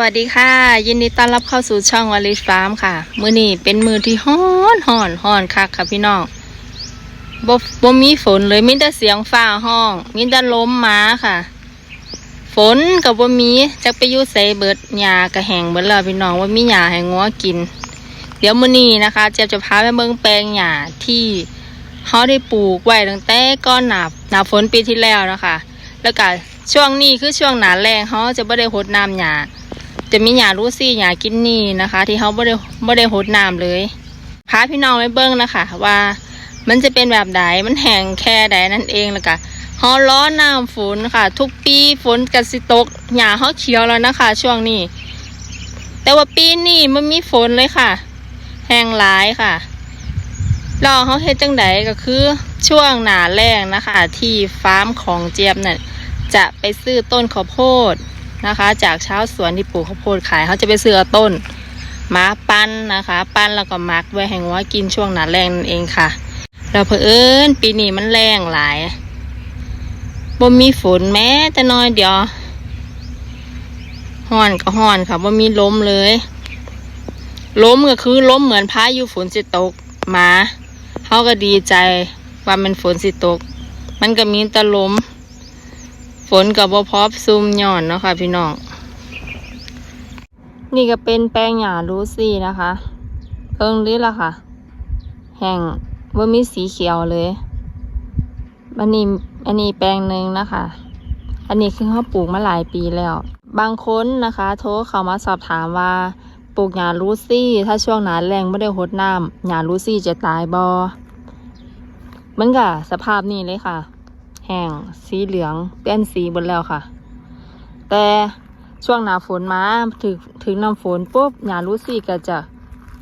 วัสดีค่ะ ยินดีต้อนรับเข้าสู่ช่องวาลิสฟาร์มค่ะ มือนี้เป็นมือที่ฮ้อนฮ้อนฮ้อนคักค่ะพี่น้องบ่บ่มีฝนเลยมีแต่เสียงฟ้าห้องมีแต่ลมหมาค่ะ ฝนกับบ่มีจักไปยู่ใส่เบิดหญ้ากระแหงเบิดแล้วพี่น้องว่ามีหญ้าให้งัวกิน เดี๋ยวมือนี้นะคะเจะจะพาไปเบิ่งแปลงหญ้าที่เขาได้ปลูกไว้ตั้งแต่ก่อนหนาหนาฝนปีที่แล้วนะคะ แล้วก็ช่วงนี้คือช่วงหนาแรงเขาจะไม่ได้หดน้ำหญ้า จะมีหญ้ารูซี่หญ้ากินนี่นะคะ ที่เขาไม่ได้ไม่ได้หดน้ำเลยพาพี่น้องไปเบิ้งนะคะ ว่ามันจะเป็นแบบใดมันแห้งแค่ใดนั่นเองแล้วก็เขาล้อน้ำฝนค่ะ ทุกปีฝนกสิตกหญ้าเขาเขียวแล้วนะคะ ช่วงนี้ แต่ว่าปีนี้มันมีฝนเลยค่ะ แห้งหลายค่ะเราเขาเฮ็ดจังไดก็คือช่วงหนาแรงนะคะ ที่ฟาร์มของเจี๊ยบเนี่ยจะไปซื้อต้นข้าวโพด นะคะ จากเช้าสวนที่ปลูกข้าวโพดขายเขาจะไปซื้อต้นมาปั้นนะคะ ปั้นแล้วก็มักไว้ให้งัวกินช่วงหนาแรงนั่นเองค่ะแล้วเผอิญปีนี้มันแรงหลายบ่มีฝนแม้แต่น้อยเดียวห้อนก็ห้อนค่ะบ่มีลมเลยล้มก็คือล้มเหมือนพายุฝนสิตกมาเขาก็ดีใจว่ามันฝนสิตก มันก็มีแตะลม นกับบ่พอบซุมย่อนเนาะค่ะพี่น้อง นี่ก็เป็นแป้งหยาลูซี่นะคะเอิงนี้ละค่ะ แห้งว่ามีสีเขียวเลย อันนี้อันนี้แปลงหนึ่งนะคะ อันนี้คือเขาปลูกมาหลายปีแล้ว บางคนนะคะ โทรเข้ามาสอบถามว่าปลูกหญ้าลูซี่ ถ้าช่วงหนาแรงไม่ได้หดน้ำหญ้าลูซี่จะตายบอมันก็สภาพนี้เลยค่ะ แห้งสีเหลืองเปลี่ยนสีหมดแล้วค่ะ แต่ช่วงหนาฝนมาถึงถึงน้ำฝนปุ๊บหญ้าลูซี่ก็จะ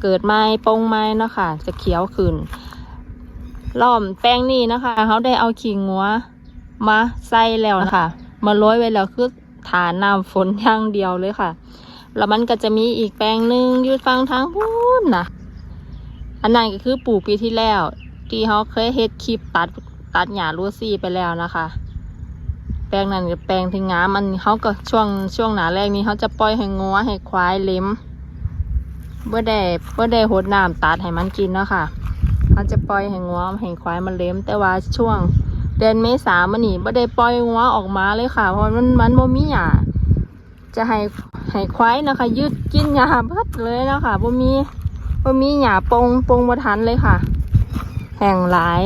เกิดไม้ปงไม้เนาะค่ะ จะเขียวขึ้นล้อมแป้งนี่นะคะเขาได้เอาขิงงัวมาใส่แล้วนะคะ มาโรยไว้แล้วคือฐานน้ำฝนอย่างเดียวเลยค่ะ แล้วมันก็จะมีอีกแปลงหนึ่งยู่ฟังทางพูนนะอันนั้นก็คือปลูกปีที่แล้ว ที่เขาเคยเฮ็ดคลิปตัด ตัดหญ้าลูซี่ไปแล้วนะคะ แปลงนั้นกับแปลงที่งามมันเขาก็ช่วงช่วงหนาแรกนี้เขาจะปล่อยให้งัวให้ควายเล็มเมื่อได้เมื่อได้หดน้ำตัดให้มันกินเนาะค่ะเขาจะปล่อยให้งัวให้ควายมันเล็ม แต่ว่าช่วงเดือนเมษามันนี่ไม่ได้ปล่อยงัวออกมาเลยค่ะ เพราะมันมันบ่มีหญ้าจะให้ให้ควายนะคะ ยืดกินหญ้าเบิดเลยนะคะบ่มีบ่มีหญ้าปงปงบ่ทันเลยค่ะ แห้งหลาย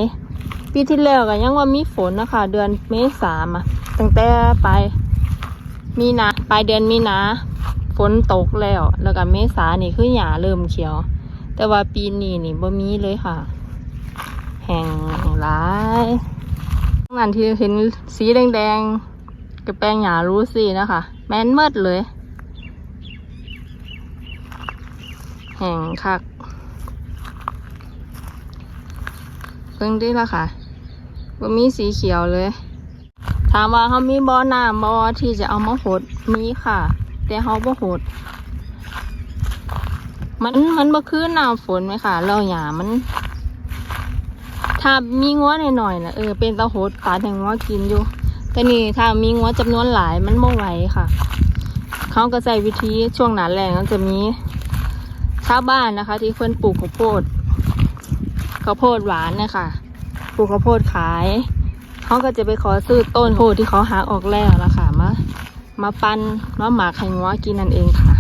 ปีที่แล้วก็ยังว่ามีฝนนะคะ เดือนเมษามาตั้งแต่ปลายมีนาปลายเดือนมีนาฝนตกแล้ว แล้วก็เมษานี่คือหญ้าเริ่มเขียว แต่ว่าปีนี้นี่บ่มีเลยค่ะ แห้งหลายนั่นที่เห็นสีแดงๆกับแป้งหยารู้สินะคะ แม่นเมิดเลย แห่งคักเพิ่งได้ละค่ะ ว่มีสีเขียวเลย ถามว่าเขามีบ่อน้ำบ่อที่จะเอามาหดมีค่ะ แต่เขาบ่หด มันมันบ่คือน้ำฝนไหมค่ะเราหยามัน ถ้ามีงัวหน่อยๆนะเออเป็นตะโหดตาแห่งงัวกินอยู่ แต่นี่ถ้ามีงัวจำนวนหลายมันไม่ไหวค่ะ เขาก็ใช้วิธีช่วงหนาแรงก็จะมีชาวบ้านนะคะ ที่เพื่อนปลูกข้าวโพดข้าวโพดหวานเนะคะ ปลูกข้าวโพดขายเขาก็จะไปขอซื้อต้นโพดที่เขาหาออกแล้วนะคะมามาปั้นมาหมักให้งัวกินนั่นเองค่ะ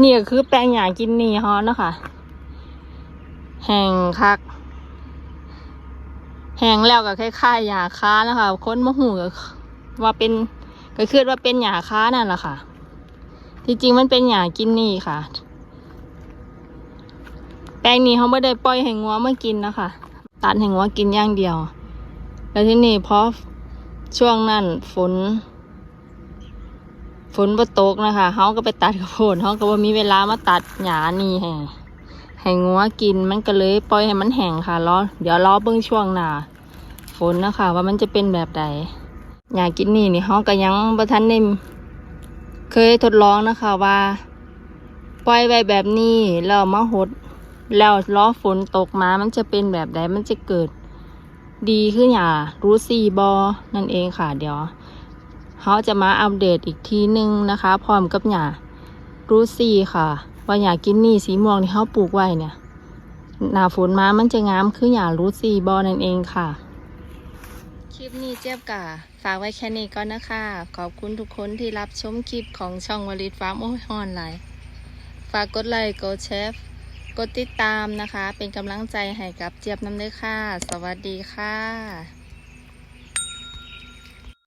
นี่ก็คือแปลงหยากินนี่ฮอนะคะแห้งคักแห้งแล้วก็คล้ายๆหญ้าค้านะคะค้นมะหูก็ว่าเป็นก็คือว่าเป็นหญ้าค้านั่นแหละค่ะ ที่จริงมันเป็นหญ้ากินนี่ค่ะ แปลงนี้เขาไม่ได้ปล่อยให้งัวมากินนะคะ ตัดให้งัวกินอย่างเดียว แล้วที่นี่เพราะช่วงนั้นฝน ฝนบ่ตกนะคะเขาก็ไปตัดข้าวโพดเขาก็ว่ามีเวลามาตัดหญ้านี่แห้งให้งัวกินมันก็เลยปล่อยให้มันแห้งค่ะรอเดี๋ยวรอเบิ่งช่วงหนาฝนนะคะว่ามันจะเป็นแบบใดอยากกินนี่นี่เฮาก็ยังบ่ทันได้เคยทดลองนะคะว่า ปล่อยไว้แบบนี้แล้วมาหด แล้วรอฝนตกมามันจะเป็นแบบใดมันจะเกิดดีขึ้นอย่ารู้สีบอนั่นเองค่ะ เดี๋ยวเขาจะมาอัปเดตอีกทีนึงนะคะ พร้อมกับหญ้ารู้ซีค่ะ ว่าหญ้ากินนี่สีม่วงที่เขาปลูกไว้เนี่ยหน้าฝนมามันจะงามคือหญ้ารู้ซีบอนั่นเองค่ะ คลิปนี้เจี๊ยบกะฝากไว้แค่นี้ก่อนนะคะ ขอบคุณทุกคนที่รับชมคลิปของช่องวลิตฟ้าร์มโอ้ยฮอนไลน์ฝากกดไลค์กดแชร์ กดติดตามนะคะ เป็นกำลังใจให้กับเจี๊ยบน้ำเด้อค่ะ สวัสดีค่ะ